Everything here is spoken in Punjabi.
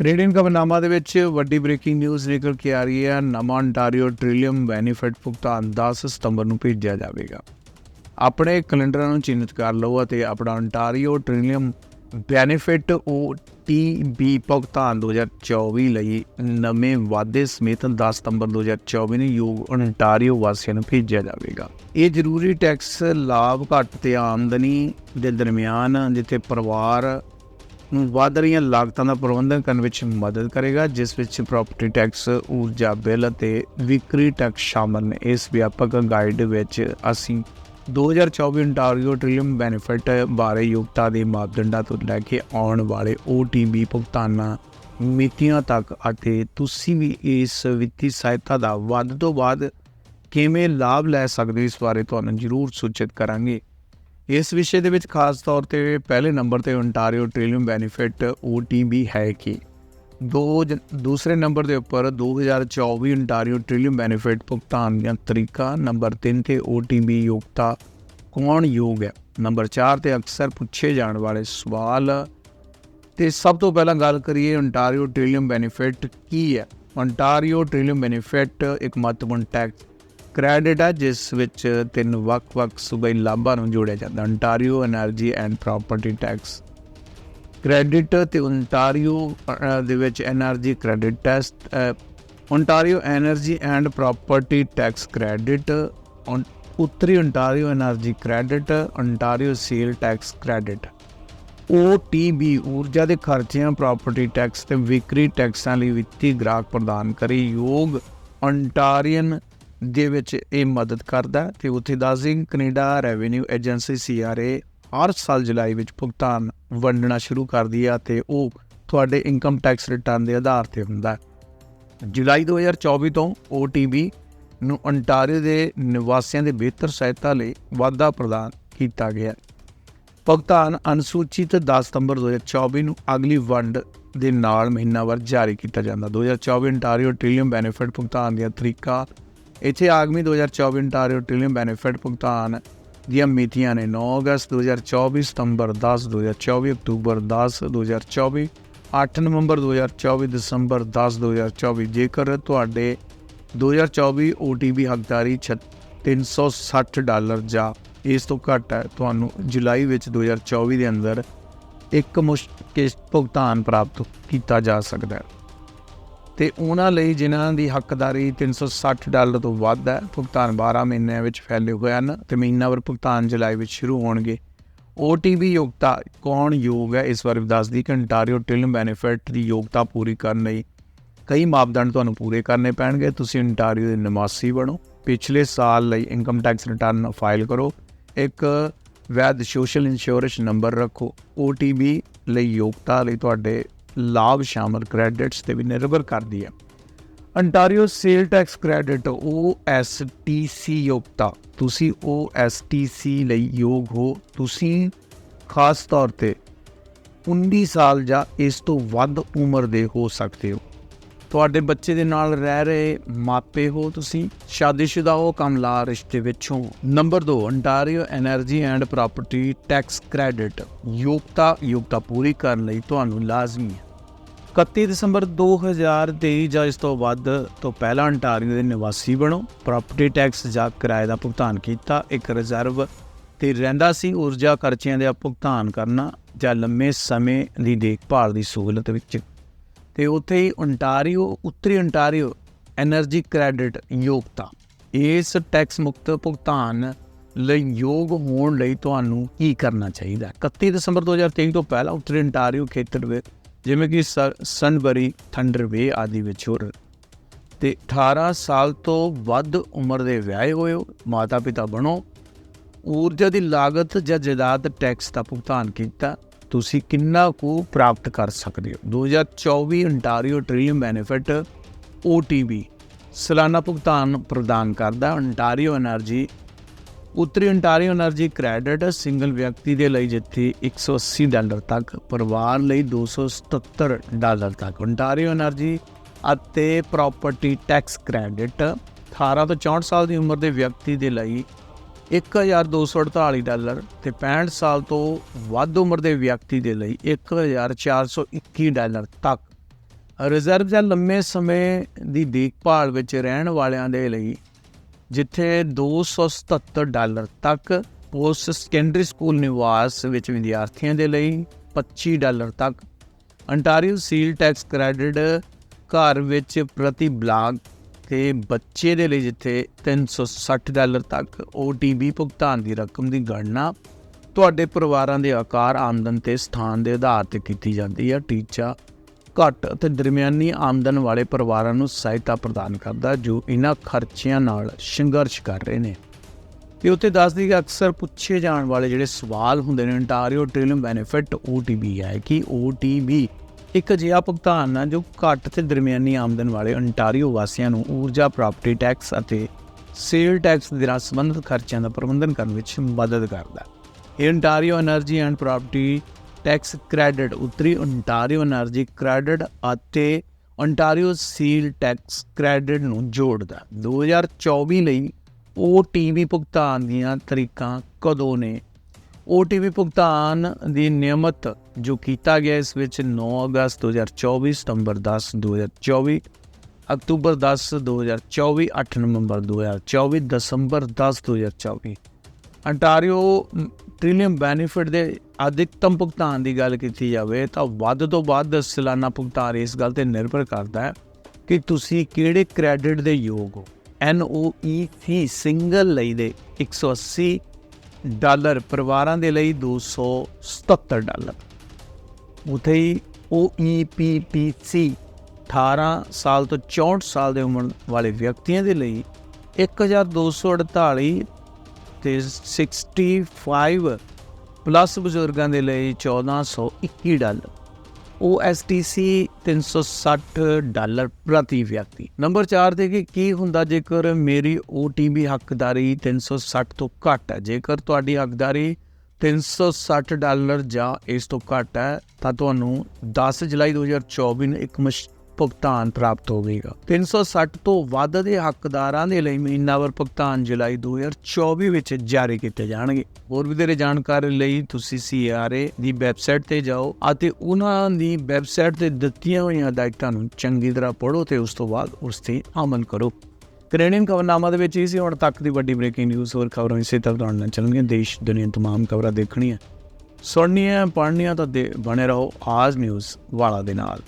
ਰੇਡੀਅਨ ਖਬਰਨਾਮਾ ਦੇ ਵਿੱਚ ਵੱਡੀ ਬ੍ਰੇਕਿੰਗ ਨਿਊਜ਼ ਨਿਕਲ ਕੇ ਆ ਰਹੀ ਹੈ। ਨਵਾਂ ਅੰਟਾਰੀਓ ਟ੍ਰਿਲੀਅਮ ਬੈਨੀਫਿਟ ਭੁਗਤਾਨ 10 ਸਤੰਬਰ ਨੂੰ ਭੇਜਿਆ ਜਾਵੇਗਾ। ਆਪਣੇ ਕੈਲੰਡਰਾਂ ਨੂੰ ਚਿੰਨ੍ਹਿਤ ਕਰ ਲਓ ਅਤੇ ਆਪਣਾ ਅੰਟਾਰੀਓ ਟ੍ਰਿਲੀਅਮ ਬੈਨੀਫਿਟ OTB ਭੁਗਤਾਨ 2024 ਲਈ ਨਵੇਂ ਵਾਅਦੇ ਸਮੇਤ 10 ਸਤੰਬਰ 2024 ਨੂੰ ਯੋਗ ਅੰਟਾਰੀਓ ਵਾਸੀਆਂ ਨੂੰ ਭੇਜਿਆ ਜਾਵੇਗਾ। ਇਹ ਜ਼ਰੂਰੀ ਟੈਕਸ ਲਾਭ ਘੱਟ ਤੇ ਆਮਦਨੀ ਦੇ ਦਰਮਿਆਨ ਜਿੱਥੇ ਪਰਿਵਾਰ ਵਧ ਰਹੀਆਂ ਲਾਗਤਾਂ ਦਾ ਪ੍ਰਬੰਧਨ ਕਰਨ ਵਿੱਚ ਮਦਦ ਕਰੇਗਾ ਜਿਸ ਵਿੱਚ ਪ੍ਰਾਪਰਟੀ ਟੈਕਸ, ਊਰਜਾ ਬਿੱਲ ਅਤੇ ਵਿਕਰੀ ਟੈਕਸ ਸ਼ਾਮਲ ਨੇ। ਇਸ ਵਿਆਪਕ ਗਾਈਡ ਵਿੱਚ ਅਸੀਂ 2024 ontario ਟ੍ਰਿਲੀਅਮ ਬੈਨੀਫਿਟ ਬਾਰੇ ਯੋਗਤਾ ਦੇ ਮਾਪਦੰਡਾਂ ਤੋਂ ਲੈ ਕੇ ਆਉਣ ਵਾਲੇ OTB ਭੁਗਤਾਨਾਂ ਮਿਤੀਆਂ ਤੱਕ ਅਤੇ ਤੁਸੀਂ ਵੀ ਇਸ ਵਿੱਤੀ ਸਹਾਇਤਾ ਦਾ ਵੱਧ ਤੋਂ ਵੱਧ ਕਿਵੇਂ ਲਾਭ ਲੈ ਸਕਦੇ ਹੋ ਇਸ ਬਾਰੇ ਤੁਹਾਨੂੰ ਜ਼ਰੂਰ ਸੂਚਿਤ ਕਰਾਂਗੇ। ਇਸ ਵਿਸ਼ੇ ਦੇ ਵਿੱਚ ਖਾਸ ਤੌਰ ਤੇ ਪਹਿਲੇ ਨੰਬਰ ਤੇ ਓਨਟਾਰੀਓ ਟ੍ਰਿਲੀਅਮ ਬੈਨੀਫਿਟ OTB ਹੈ ਕਿ ਦੋ ਜ- ਦੂਸਰੇ ਨੰਬਰ ਦੇ ਉੱਪਰ 2024 ਓਨਟਾਰੀਓ ਟ੍ਰਿਲੀਅਮ ਬੈਨੀਫਿਟ ਭੁਗਤਾਨ ਦਾ ਤਰੀਕਾ, ਨੰਬਰ 3 ਤੇ OTB ਯੋਗਤਾ ਕੌਣ ਯੋਗ ਹੈ। ਨੰਬਰ 4 ਤੇ ਅਕਸਰ ਪੁੱਛੇ ਜਾਣ ਵਾਲੇ ਸਵਾਲ, ਤੇ ਸਭ ਤੋਂ ਪਹਿਲਾਂ ਗੱਲ ਕਰੀਏ ਓਨਟਾਰੀਓ ਟ੍ਰਿਲੀਅਮ ਬੈਨੀਫਿਟ ਕੀ ਹੈ। ਓਨਟਾਰੀਓ ਟ੍ਰਿਲੀਅਮ ਬੈਨੀਫਿਟ ਇੱਕ ਮਹੱਤਵਪੂਰਨ ਟੈਕਸ ਕ੍ਰੈਡਿਟ ਹੈ ਜਿਸ ਵਿੱਚ ਤਿੰਨ ਵੱਖ-ਵੱਖ ਸੂਬਾਈ ਲਾਭਾਂ ਨੂੰ ਜੋੜਿਆ ਜਾਂਦਾ। Ontario energy and property tax credit ਤੇ ਅੰਟਾਰੀਓ ਦੇ ਵਿੱਚ energy credit tax Ontario energy and property tax credit ਉੱਤਰੀ Ontario energy credit Ontario sale tax credit OTB ਊਰਜਾ ਦੇ ਖਰਚਿਆਂ ਪ੍ਰਾਪਰਟੀ ਟੈਕਸ ਤੇ ਵਿਕਰੀ ਟੈਕਸਾਂ ਲਈ ਵਿੱਤੀ ਗ੍ਰਾਹਕ ਪ੍ਰਦਾਨ ਕਰੀ ਯੋਗ ਅੰਟਾਰੀਅਨ ਦੇ ਵਿੱਚ ਇਹ ਮਦਦ ਕਰਦਾ ਹੈ ਤੇ ਉੱਥੇ ਦੱਸਿੰਗ ਕੈਨੇਡਾ ਰੈਵਨਿਊ ਏਜੰਸੀ CRA ਹਰ ਸਾਲ ਜੁਲਾਈ ਵਿੱਚ ਭੁਗਤਾਨ ਵੰਡਣਾ ਸ਼ੁਰੂ ਕਰਦੀ ਹੈ ਤੇ ਉਹ ਤੁਹਾਡੇ ਇਨਕਮ ਟੈਕਸ ਰਿਟਰਨ ਦੇ ਆਧਾਰ ਤੇ ਹੁੰਦਾ ਹੈ। ਜੁਲਾਈ 2024 ਤੋਂ OTB ਨੂੰ ਅੰਟਾਰੀਓ ਦੇ ਨਿਵਾਸੀਆਂ ਦੇ ਬਿਹਤਰ ਸਹਾਇਤਾ ਲਈ ਵਾਧਾ ਪ੍ਰਦਾਨ ਕੀਤਾ ਗਿਆ ਭੁਗਤਾਨ ਅਨੁਸੂਚਿਤ 10 ਸਤੰਬਰ 2024 ਨੂੰ ਅਗਲੀ ਵੰਡ ਦੇ ਨਾਲ ਮਹੀਨਾਵਾਰ ਜਾਰੀ ਕੀਤਾ ਜਾਂਦਾ। 2024 ਅੰਟਾਰੀਓ ਟ੍ਰਿਲੀਅਮ ਬੈਨੀਫਿਟ ਭੁਗਤਾਨ ਦੀਆਂ ਤਰੀਕਾ ਇੱਥੇ ਆਗਮੀ 2024 ਅੰਟਾਰੀਓ ਟ੍ਰਿਲੀਅਮ ਬੈਨੀਫਿਟ ਭੁਗਤਾਨ ਦੀਆਂ ਮਿਤੀਆਂ ਨੇ 9 ਅਗਸਤ 2024 ਸਤੰਬਰ 10 2024 ਅਕਤੂਬਰ 10 2024 8 ਨਵੰਬਰ 2024 ਦਸੰਬਰ 10 2024 ਜੇਕਰ ਤੁਹਾਡੇ 2024 OTB ਹੱਕਦਾਰੀ ਛ- 360 ਡਾਲਰ ਜਾਂ ਇਸ ਤੋਂ ਘੱਟ ਹੈ, ਤੁਹਾਨੂੰ ਜੁਲਾਈ ਵਿੱਚ 2024 ਦੇ ਅੰਦਰ ਇੱਕ ਮੁਸ਼ਤ ਕਿਸ਼ਤ ਭੁਗਤਾਨ ਪ੍ਰਾਪਤ ਕੀਤਾ ਜਾ ਸਕਦਾ ਹੈ। ਤੇ ਉਹਨਾਂ ਲਈ ਜਿਨ੍ਹਾਂ ਦੀ ਹੱਕਦਾਰੀ 360 ਡਾਲਰ ਤੋਂ ਵੱਧ ਹੈ, ਭੁਗਤਾਨ 12 ਮਹੀਨਿਆਂ ਵਿੱਚ ਫੈਲੇ ਹੋਏ ਹਨ ਤੇ ਮਹੀਨਾਵਾਰ ਭੁਗਤਾਨ ਜੁਲਾਈ ਵਿੱਚ ਸ਼ੁਰੂ ਹੋਣਗੇ। OTB ਯੋਗਤਾ ਕੌਣ ਯੋਗ ਹੈ? ਇਸ ਬਾਰੇ ਵੀ ਦੱਸਦੀ ਕਿ ਅੰਟਾਰੀਓ ਟਿਲਮ ਬੈਨੀਫਿਟ ਦੀ ਯੋਗਤਾ ਪੂਰੀ ਕਰਨ ਲਈ ਕਈ ਮਾਪਦੰਡ ਤੁਹਾਨੂੰ ਪੂਰੇ ਕਰਨੇ ਪੈਣਗੇ। ਤੁਸੀਂ ਅੰਟਾਰੀਓ ਦੇ ਨਿਵਾਸੀ ਬਣੋ। ਪਿਛਲੇ ਸਾਲ ਲਈ ਇਨਕਮ ਟੈਕਸ ਰਿਟਰਨ ਫਾਈਲ ਕਰੋ। ਇੱਕ ਵੈਧ ਸੋਸ਼ਲ ਇੰਸ਼ੋਰੈਂਸ ਨੰਬਰ ਰੱਖੋ। OTB ਲਈ ਯੋਗਤਾ ਲਈ ਤੁਹਾਡੇ ਲਾਭ ਸ਼ਾਮਲ ਕ੍ਰੈਡਿਟਸ ਤੇ ਵੀ ਨਿਰਭਰ ਕਰਦੀ ਹੈ। Ontario sale tax credit O S T C ਯੋਗਤਾ। ਤੁਸੀਂ OSTC ਲਈ ਯੋਗ ਹੋ। ਤੁਸੀਂ ਖਾਸ ਤੌਰ ਤੇ 19 ਸਾਲ ਜਾਂ ਇਸ ਤੋਂ ਵੱਧ ਉਮਰ ਦੇ ਹੋ ਸਕਦੇ ਹੋ। ਤੁਹਾਡੇ ਬੱਚੇ ਦੇ ਨਾਲ ਰਹਿ ਰਹੇ ਮਾਪੇ ਹੋ ਤੁਸੀਂ, ਸ਼ਾਦੀशुदा ਹੋ ਕੰਮ ਲਾ ਰਿਸ਼ਤੇ ਵਿੱਚੋਂ। Number 2 Ontario energy and property tax credit ਯੋਗਤਾ ਯੋਗਤਾ ਪੂਰੀ ਕਰਨ ਲਈ ਤੁਹਾਨੂੰ ਲਾਜ਼ਮੀ ਹੈ। 31 ਦਸੰਬਰ 2023 ਜਾਂ ਇਸ ਤੋਂ ਵੱਧ ਤੋਂ ਪਹਿਲਾਂ ਅੰਟਾਰੀਓ ਦੇ ਨਿਵਾਸੀ ਬਣੋ। ਪ੍ਰਾਪਰਟੀ ਟੈਕਸ ਜਾਂ ਕਿਰਾਏ ਦਾ ਭੁਗਤਾਨ ਕੀਤਾ, ਇੱਕ ਰਿਜ਼ਰਵ ਤੇ ਰਹਿੰਦਾ ਸੀ। ਊਰਜਾ ਖਰਚਿਆਂ ਦਾ ਭੁਗਤਾਨ ਕਰਨਾ ਜਾਂ ਲੰਮੇ ਸਮੇਂ ਦੀ ਦੇਖਭਾਲ ਦੀ ਸਹੂਲਤ ਵਿੱਚ। ਤੇ ਉੱਥੇ ਹੀ ਅੰਟਾਰੀਓ, ਉੱਤਰੀ ਅੰਟਾਰੀਓ એનર્ਜੀ ਕ੍ਰੈਡਿਟ ਯੋਗਤਾ। ਇਸ ਟੈਕਸ ਮੁਕਤ ਭੁਗਤਾਨ ਲਈ ਯੋਗ ਹੋਣ ਲਈ ਤੁਹਾਨੂੰ ਕੀ ਕਰਨਾ ਚਾਹੀਦਾ? 31 ਦਸੰਬਰ 2023 ਤੋਂ ਪਹਿਲਾਂ ਉੱਤਰੀ ਅੰਟਾਰੀਓ ਖੇਤਰ ਵਿੱਚ ਜਿਵੇਂ ਕਿ ਸਨਬਰੀ ਥੰਡਰ ਵੇ ਆਦਿ ਵਿੱਚ ਹੋਰ। ਤੇ 18 ਸਾਲ ਤੋਂ ਵੱਧ ਉਮਰ ਦੇ ਵਿਆਹੇ ਹੋਏ ਹੋ, ਮਾਤਾ-ਪਿਤਾ ਬਣੋ। ਊਰਜਾ ਦੀ ਲਾਗਤ ਜਾਂ ਜਾਇਦਾਦ ਟੈਕਸ ਦਾ ਭੁਗਤਾਨ ਕੀਤਾ, ਤੁਸੀਂ ਕਿੰਨਾ ਕੁ ਪ੍ਰਾਪਤ ਕਰ ਸਕਦੇ ਹੋ? 2024 ਅੰਟਾਰੀਓ ਟ੍ਰੀਮ ਬੈਨੀਫਿਟ OTB ਸਾਲਾਨਾ ਭੁਗਤਾਨ ਪ੍ਰਦਾਨ ਕਰਦਾ। ਅੰਟਾਰੀਓ એનર્ਜੀ ਉੱਤਰੀ ਅੰਟਾਰੀਓ એનર્ਜੀ ਕ੍ਰੈਡਿਟ ਸਿੰਗਲ ਵਿਅਕਤੀ ਦੇ ਲਈ ਜਿੱਥੇ 180 ਡਾਲਰ ਤੱਕ, ਪਰਿਵਾਰ ਲਈ 277 ਡਾਲਰ ਤੱਕ। ਅੰਟਾਰੀਓ એનર્ਜੀ ਅਤੇ ਪ੍ਰਾਪਰਟੀ ਟੈਕਸ ਕ੍ਰੈਡਿਟ 18 ਤੋਂ 64 ਸਾਲ ਦੀ ਉਮਰ ਦੇ ਵਿਅਕਤੀ ਦੇ ਲਈ 1248 ਡਾਲਰ ਤੇ 65 ਸਾਲ ਤੋਂ ਵੱਧ ਉਮਰ ਦੇ ਵਿਅਕਤੀ ਦੇ ਲਈ 1421 ਡਾਲਰ ਤੱਕ। ਰਿਜ਼ਰਵ ਜਾਂ ਲੰਮੇ ਸਮੇਂ ਦੀ ਦੇਖਭਾਲ ਵਿੱਚ ਰਹਿਣ ਵਾਲਿਆਂ ਦੇ ਲਈ ਜਿੱਥੇ 277 ਡਾਲਰ ਤੱਕ ਪੋਸਟ ਸੈਕੰਡਰੀ ਸਕੂਲ ਨਿਵਾਸ ਵਿੱਚ ਵਿਦਿਆਰਥੀਆਂ ਦੇ ਲਈ 25 ਡਾਲਰ ਤੱਕ ਅੰਟਾਰੀਓ ਸੀਲ ਟੈਕਸ ਕ੍ਰੈਡਿਟ ਘਰ ਵਿੱਚ ਪ੍ਰਤੀ ਬਲਾਕ ਤੇ ਬੱਚੇ ਦੇ ਲਈ ਜਿੱਥੇ 360 ਡਾਲਰ ਤੱਕ OTB ਭੁਗਤਾਨ ਦੀ ਰਕਮ ਦੀ ਗਣਨਾ, ਤੁਹਾਡੇ ਪਰਿਵਾਰਾਂ ਦੇ ਆਕਾਰ, ਆਮਦਨ ਤੇ ਸਥਾਨ ਦੇ ਆਧਾਰ ਤੇ ਕੀਤੀ ਜਾਂਦੀ ਹੈ। ਟੀਚਾ ਘੱਟ ਅਤੇ ਦਰਮਿਆਨੀ ਆਮਦਨ ਵਾਲੇ ਪਰਿਵਾਰਾਂ ਨੂੰ ਸਹਾਇਤਾ ਪ੍ਰਦਾਨ ਕਰਦਾ ਜੋ ਇਹਨਾਂ ਖਰਚਿਆਂ ਨਾਲ ਸੰਘਰਸ਼ ਕਰ ਰਹੇ ਨੇ। ਤੇ ਉੱਥੇ ਦੱਸਦੀ ਕਿ ਅਕਸਰ ਪੁੱਛੇ ਜਾਣ ਵਾਲੇ ਜਿਹੜੇ ਸਵਾਲ ਹੁੰਦੇ ਨੇ ਅੰਟਾਰੀਓ ਟ੍ਰਿਲਿਅਮ ਬੈਨੀਫਿਟ OTB ਹੈ ਕਿ OTB ਇੱਕ ਅਜਿਹਾ ਭੁਗਤਾਨ ਹੈ ਜੋ ਘੱਟ ਤੇ ਦਰਮਿਆਨੀ ਆਮਦਨ ਵਾਲੇ ਅੰਟਾਰੀਓ ਵਾਸੀਆਂ ਨੂੰ ਊਰਜਾ, ਪ੍ਰਾਪਰਟੀ ਟੈਕਸ ਅਤੇ ਸੇਲ ਟੈਕਸ ਦੇ ਨਾਲ ਸੰਬੰਧਿਤ ਖਰਚਿਆਂ ਦਾ ਪ੍ਰਬੰਧਨ ਕਰਨ ਵਿੱਚ ਮਦਦ ਕਰਦਾ ਇਹ Ontario energy and property tax credit ਉੱਤਰੀ ਓਨਟਾਰੀਓ એનર્ਜੀ ਕ੍ਰੈਡਿਟ ਅਤੇ ਓਨਟਾਰੀਓ ਸੀਲ ਟੈਕਸ ਕ੍ਰੈਡਿਟ ਨੂੰ ਜੋੜਦਾ 2024 ਲਈ ਓਟੀਵੀ ਭੁਗਤਾਨ ਦੀਆਂ ਤਰੀਕਾਂ ਕਦੋਂ ਨੇ? ਓਟੀਵੀ ਭੁਗਤਾਨ ਦੀ ਨਿਯਮਤ ਜੋ ਕੀਤਾ ਗਿਆ ਇਸ ਵਿੱਚ 9 ਅਗਸਤ 2024 ਸਤੰਬਰ 10 2024 ਅਕਤੂਬਰ 10 2024 8 ਨਵੰਬਰ 2024 ਦਸੰਬਰ 10 2024 ਅੰਟਾਰੀਓ ਟ੍ਰਿਲੀਅਮ ਬੈਨੀਫਿਟ ਦੇ ਅਧਿਕਤਮ ਭੁਗਤਾਨ ਦੀ ਗੱਲ ਕੀਤੀ ਜਾਵੇ ਤਾਂ ਵੱਧ ਤੋਂ ਵੱਧ ਸਾਲਾਨਾ ਭੁਗਤਾਨ ਇਸ ਗੱਲ ਤੇ ਨਿਰਭਰ ਕਰਦਾ ਹੈ ਕਿ ਤੁਸੀਂ ਕਿਹੜੇ ਕ੍ਰੈਡਿਟ ਦੇ ਯੋਗ ਹੋ। NOEC ਸਿੰਗਲ ਲਈ ਦੇ 180 ਡਾਲਰ, ਪਰਿਵਾਰਾਂ ਦੇ ਲਈ 277 ਡਾਲਰ। ਉਥੇ ਹੀ OEPPC 18 ਸਾਲ ਤੋਂ 64 ਸਾਲ ਦੇ ਉਮਰ ਵਾਲੇ ਵਿਅਕਤੀਆਂ ਦੇ ਲਈ 1248 ਤੇ 65 ਪਲੱਸ ਬਜ਼ੁਰਗਾਂ ਦੇ ਲਈ 1421 ਡਾਲਰ। OSTC 360 ਡਾਲਰ ਪ੍ਰਤੀ ਵਿਅਕਤੀ। ਨੰਬਰ 4 ਤੇ ਕਿ ਕੀ ਹੁੰਦਾ ਜੇਕਰ ਮੇਰੀ OTB ਹੱਕਦਾਰੀ 360 ਤੋਂ ਘੱਟ ਹੈ? ਜੇਕਰ ਤੁਹਾਡੀ ਹੱਕਦਾਰੀ 360 ਡਾਲਰ ਜਾਂ ਇਸ ਤੋਂ ਘੱਟ ਹੈ, ਤਾਂ ਤੁਹਾਨੂੰ 10 ਜੁਲਾਈ 2024 ਨੂੰ ਇੱਕ ਮਸ਼ ਭੁਗਤਾਨ ਪ੍ਰਾਪਤ ਹੋਵੇਗਾ 360 ਤੋਂ ਵੱਧ ਦੇ ਹੱਕਦਾਰਾਂ ਦੇ ਲਈ ਮਹੀਨਾਵਾਰ ਭੁਗਤਾਨ ਜੁਲਾਈ 2024 ਵਿੱਚ ਜਾਰੀ ਕੀਤੇ ਜਾਣਗੇ। ਹੋਰ ਵਧੇਰੇ ਜਾਣਕਾਰੀ ਲਈ ਤੁਸੀਂ CRA ਦੀ ਵੈਬਸਾਈਟ ਤੇ ਜਾਓ ਅਤੇ ਉਹਨਾਂ ਦੀ ਵੈਬਸਾਈਟ ਤੇ ਦਿੱਤੀਆਂ ਹੋਈਆਂ ਹਦਾਇਤਾਂ ਨੂੰ ਚੰਗੀ ਤਰ੍ਹਾਂ ਪੜ੍ਹੋ ਤੇ ਉਸ ਤੋਂ ਬਾਅਦ ਉਸ ਤੇ ਅਮਲ ਕਰੋ। ਕੈਨੇਡੀਅਨ ਖਬਰਨਾਮਾ ਦੇ ਵਿੱਚ ਇਹ ਸੀ, ਹੁਣ ਤੱਕ ਦੀ ਵੱਡੀ ਬ੍ਰੇਕਿੰਗ ਨਿਊਜ਼, ਹੋਰ ਖਬਰਾਂ ਇਸੇ ਤਰ੍ਹਾਂ ਤੁਹਾਡੇ ਨਾਲ ਚੱਲਣਗੀਆਂ। ਦੇਸ਼ ਦੁਨੀਆ ਤਮਾਮ ਖਬਰਾਂ ਦੇਖਣੀਆਂ, ਸੁਣਨੀਆਂ, ਪੜ੍ਹਨੀਆਂ ਤਾਂ ਦੇ- ਬਣੇ ਰਹੋ ਆਜ ਨਿਊਜ਼ ਵਾਲਾ ਦੇ ਨਾਲ।